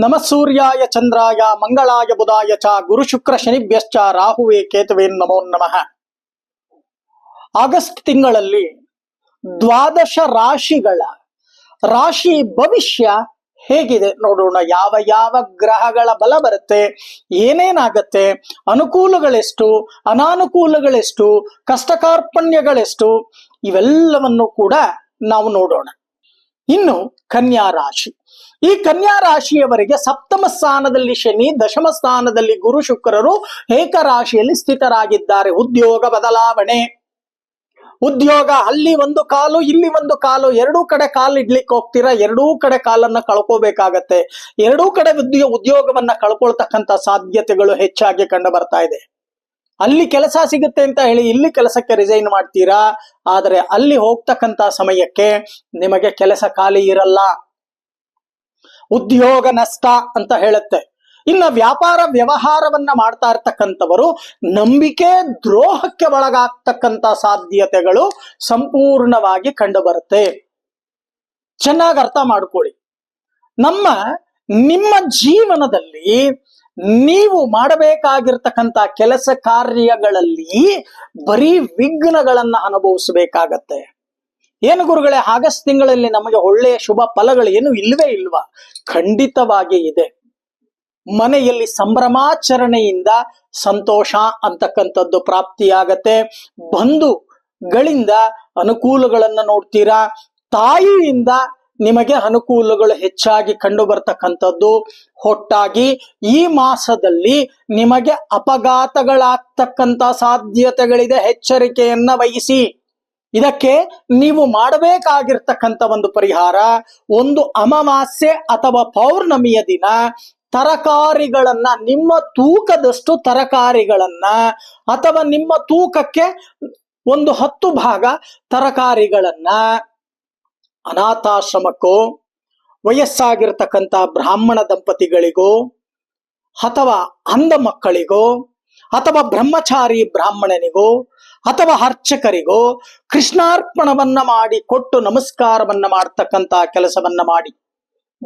ನಮ ಸೂರ್ಯಾಯ ಚಂದ್ರಾಯ ಮಂಗಳಾಯ ಬುಧಾಯ ಚ ಗುರು ಶುಕ್ರ ಶನಿಭ್ಯಶ್ಚ ರಾಹುವೇ ಕೇತುವೆ ನಮೋ ನಮಃ. ಆಗಸ್ಟ್ ತಿಂಗಳಲ್ಲಿ ದ್ವಾದಶ ರಾಶಿಗಳ ರಾಶಿ ಭವಿಷ್ಯ ಹೇಗಿದೆ ನೋಡೋಣ. ಯಾವ ಯಾವ ಗ್ರಹಗಳ ಬಲ ಬರುತ್ತೆ, ಏನೇನಾಗತ್ತೆ, ಅನುಕೂಲಗಳೆಷ್ಟು, ಅನಾನುಕೂಲಗಳೆಷ್ಟು, ಕಷ್ಟಕಾರ್ಪಣ್ಯಗಳೆಷ್ಟು, ಇವೆಲ್ಲವನ್ನು ಕೂಡ ನಾವು ನೋಡೋಣ. ಇನ್ನು ಕನ್ಯಾ ರಾಶಿ. ಈ ಕನ್ಯಾ ರಾಶಿಯವರಿಗೆ ಸಪ್ತಮ ಸ್ಥಾನದಲ್ಲಿ ಶನಿ, ದಶಮ ಸ್ಥಾನದಲ್ಲಿ ಗುರು ಶುಕ್ರರು ಏಕರಾಶಿಯಲ್ಲಿ ಸ್ಥಿತರಾಗಿದ್ದಾರೆ. ಉದ್ಯೋಗ ಬದಲಾವಣೆ. ಉದ್ಯೋಗ ಅಲ್ಲಿ ಒಂದು ಕಾಲು, ಇಲ್ಲಿ ಒಂದು ಕಾಲು, ಎರಡೂ ಕಡೆ ಕಾಲು ಇಡ್ಲಿಕ್ಕೆ ಹೋಗ್ತೀರಾ? ಎರಡೂ ಕಡೆ ಕಾಲನ್ನ ಕಳ್ಕೋಬೇಕಾಗತ್ತೆ. ಎರಡೂ ಕಡೆ ಉದ್ಯೋಗ ಉದ್ಯೋಗವನ್ನ ಕಳ್ಕೊಳ್ತಕ್ಕಂತ ಸಾಧ್ಯತೆಗಳು ಹೆಚ್ಚಾಗಿ ಕಂಡು ಬರ್ತಾ ಇದೆ. ಅಲ್ಲಿ ಕೆಲಸ ಸಿಗುತ್ತೆ ಅಂತ ಹೇಳಿ ಇಲ್ಲಿ ಕೆಲಸಕ್ಕೆ ರಿಸೈನ್ ಮಾಡ್ತೀರಾ? ಆದರೆ ಅಲ್ಲಿ ಹೋಗ್ತಕ್ಕಂತ ಸಮಯಕ್ಕೆ ನಿಮಗೆ ಕೆಲಸ ಖಾಲಿ ಇರಲ್ಲ. ಉದ್ಯೋಗ ನಷ್ಟ ಅಂತ ಹೇಳುತ್ತೆ. ಇನ್ನ ವ್ಯಾಪಾರ ವ್ಯವಹಾರವನ್ನ ಮಾಡ್ತಾ ಇರ್ತಕ್ಕಂಥವರು ನಂಬಿಕೆ ದ್ರೋಹಕ್ಕೆ ಒಳಗಾಗ್ತಕ್ಕಂತ ಸಾಧ್ಯತೆಗಳು ಸಂಪೂರ್ಣವಾಗಿ ಕಂಡುಬರುತ್ತೆ. ಚೆನ್ನಾಗಿ ಅರ್ಥ ಮಾಡ್ಕೊಳ್ಳಿ. ನಮ್ಮ, ನಿಮ್ಮ ಜೀವನದಲ್ಲಿ ನೀವು ಮಾಡಬೇಕಾಗಿರ್ತಕ್ಕಂಥ ಕೆಲಸ ಕಾರ್ಯಗಳಲ್ಲಿ ಬರೀ ವಿಘ್ನಗಳನ್ನ ಅನುಭವಿಸಬೇಕಾಗತ್ತೆ. ಏನು ಗುರುಗಳೇ, ಆಗಸ್ಟ್ ತಿಂಗಳಲ್ಲಿ ನಮಗೆ ಒಳ್ಳೆಯ ಶುಭ ಫಲಗಳು ಏನು ಇಲ್ವೇ ಇಲ್ವಾ? ಖಂಡಿತವಾಗಿ ಇದೆ. ಮನೆಯಲ್ಲಿ ಸಂಭ್ರಮಾಚರಣೆಯಿಂದ ಸಂತೋಷ ಅಂತಕ್ಕಂಥದ್ದು ಪ್ರಾಪ್ತಿಯಾಗತ್ತೆ. ಬಂಧುಗಳಿಂದ ಅನುಕೂಲಗಳನ್ನ ನೋಡ್ತೀರಾ? ತಾಯಿಯಿಂದ ನಿಮಗೆ ಅನುಕೂಲಗಳು ಹೆಚ್ಚಾಗಿ ಕಂಡು ಬರ್ತಕ್ಕಂಥದ್ದು ಹೊಟ್ಟಾಗಿ ಈ ಮಾಸದಲ್ಲಿ ನಿಮಗೆ ಅಪಘಾತಗಳಾಗ್ತಕ್ಕಂಥ ಸಾಧ್ಯತೆಗಳಿದೆ, ಎಚ್ಚರಿಕೆಯನ್ನ ವಹಿಸಿ. ಇದಕ್ಕೆ ನೀವು ಮಾಡಬೇಕಾಗಿರ್ತಕ್ಕಂಥ ಒಂದು ಪರಿಹಾರ, ಒಂದು ಅಮಾವಾಸ್ಯೆ ಅಥವಾ ಪೌರ್ಣಮಿಯ ದಿನ ತರಕಾರಿಗಳನ್ನ, ನಿಮ್ಮ ತೂಕದಷ್ಟು ತರಕಾರಿಗಳನ್ನ ಅಥವಾ ನಿಮ್ಮ ತೂಕಕ್ಕೆ ಒಂದು ಹತ್ತು ಭಾಗ ತರಕಾರಿಗಳನ್ನ ಅನಾಥಾಶ್ರಮಕ್ಕೋ, ವಯಸ್ಸಾಗಿರ್ತಕ್ಕಂಥ ಬ್ರಾಹ್ಮಣ ದಂಪತಿಗಳಿಗೋ, ಅಥವಾ ಅಂಧ ಮಕ್ಕಳಿಗೋ, ಅಥವಾ ಬ್ರಹ್ಮಚಾರಿ ಬ್ರಾಹ್ಮಣನಿಗೋ, ಅಥವಾ ಅರ್ಚಕರಿಗೋ, ಕೃಷ್ಣಾರ್ಪಣವನ್ನ ಮಾಡಿ ಕೊಟ್ಟು ನಮಸ್ಕಾರವನ್ನ ಮಾಡ್ತಕ್ಕಂಥ ಕೆಲಸವನ್ನ ಮಾಡಿ.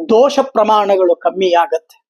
ದೋಷ ಪ್ರಮಾಣಗಳು ಕಮ್ಮಿ ಆಗತ್ತೆ